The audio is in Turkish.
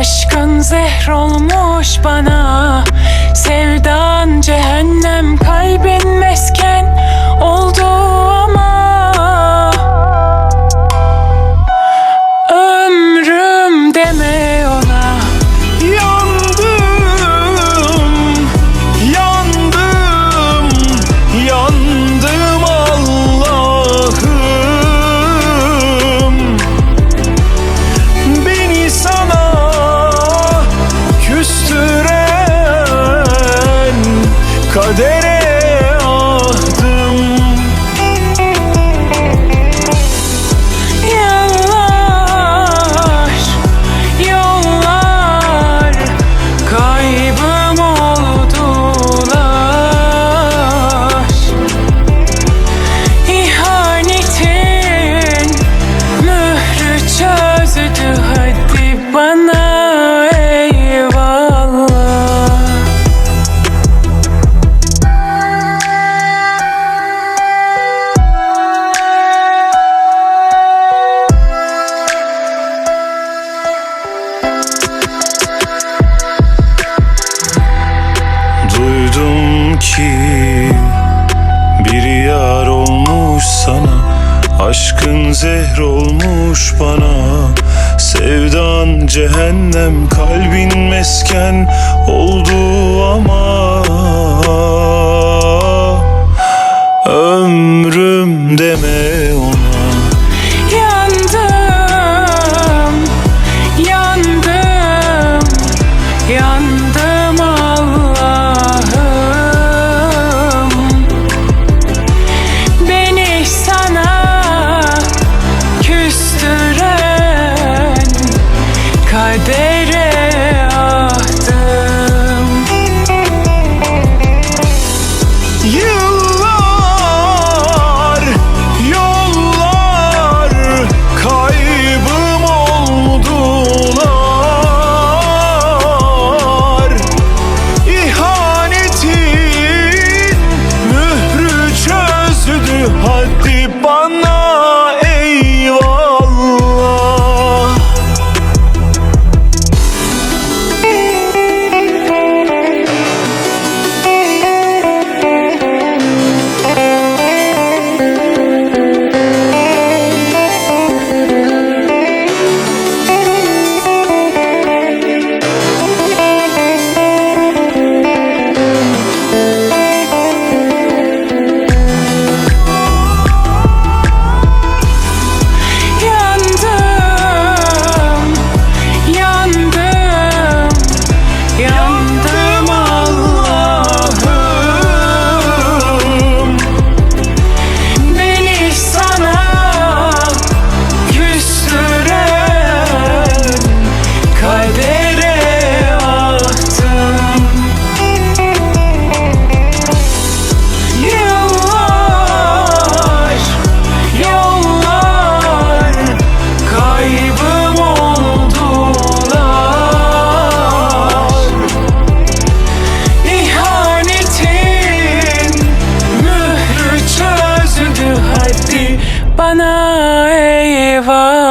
Aşkın zehr olmuş bana. Sevdan cehennem kalbin Duydum ki bir yar olmuş sana Aşkın zehr olmuş bana. Sevdan cehennem kalbin mesken oldu ama Panaeva. Eva.